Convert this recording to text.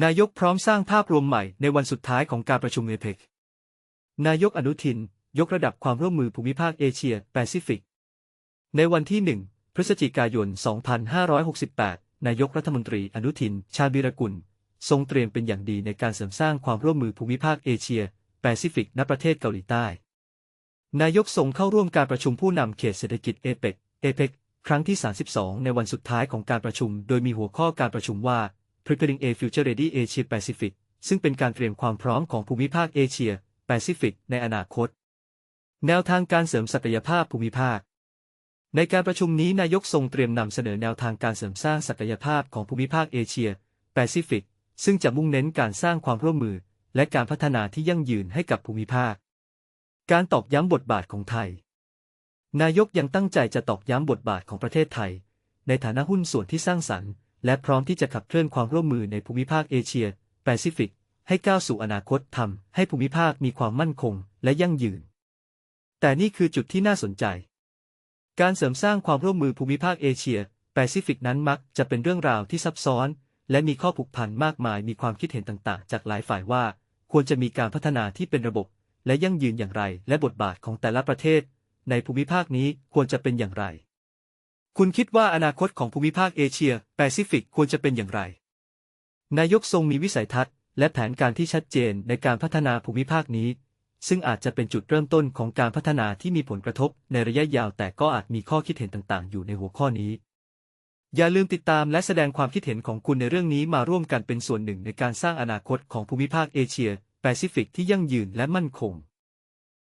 นายกพร้อมสร้างภาพรวมใหม่ในวันสุดท้ายของการประชุมเอเปกนายกอนุทิน ยกระดับความร่วมมือภูมิภาคเอเชียแปซิฟิก ในวันที่ 1 พฤศจิกายน 2568 นายกรัฐมนตรีอนุทิน ชาญวิรกุล ทรงเตรียมเป็นอย่างดีในการเสริมสร้างความร่วมมือภูมิภาคเอเชียแปซิฟิกณประเทศเกาหลีใต้ นายกทรงเข้าร่วมการประชุมผู้นำเขตเศรษฐกิจเอเปกเอเปกครั้งที่ 32 ในวันสุดท้ายของการประชุม โดยมีหัวข้อการประชุมว่า Preparing a Future Ready Asia Pacific ซึ่งเป็นการเตรียมความพร้อมของภูมิภาคเอเชียแปซิฟิกในอนาคต แนวทางการเสริมศักยภาพภูมิภาค ในการประชุมนี้นายกทรงเตรียมนำเสนอแนวทางการเสริมสร้างศักยภาพของภูมิภาคเอเชียแปซิฟิกซึ่งจะมุ่งเน้นการสร้างความร่วมมือ และการพัฒนาที่ยั่งยืนให้กับภูมิภาค การตอกย้ำบทบาทของไทย นายกยังตั้งใจจะตอกย้ำบทบาทของประเทศไทย ในฐานะหุ้นส่วนที่สร้างสรรค์ และพร้อมที่จะขับเคลื่อนความร่วมมือในภูมิภาคเอเชีย แปซิฟิก ให้ก้าวสู่อนาคตทำให้ภูมิภาคมีความมั่นคงและยั่งยืน แต่นี่คือจุดที่น่าสนใจ การเสริมสร้างความร่วมมือภูมิภาคเอเชีย แปซิฟิกนั้นมักจะเป็นเรื่องราวที่ซับซ้อน และมีข้อผูกพันมากมายมีความคิดเห็นต่างๆ จากหลายฝ่ายว่า ควรจะมีการพัฒนาที่เป็นระบบ และยั่งยืนอย่างไร และบทบาทของแต่ละประเทศ ในภูมิภาคนี้ควรจะเป็นอย่างไร คุณคิดว่าอนาคตของภูมิภาคเอเชีย แปซิฟิกควรจะเป็นอย่างไร นายกทรงมีวิสัยทัศน์ และแผนการที่ชัดเจนในการพัฒนาภูมิภาคนี้ ซึ่งอาจจะเป็นจุดเริ่มต้นของการพัฒนาที่มีผลกระทบในระยะยาว แต่ก็อาจมีข้อคิดเห็นต่างๆ อยู่ในหัวข้อนี้ อย่าลืมติดตามและแสดงความคิดเห็นของคุณในเรื่องนี้มาร่วมกันเป็นส่วนหนึ่งในการสร้างอนาคตของภูมิภาคเอเชีย แปซิฟิกที่ยั่งยืนและมั่นคง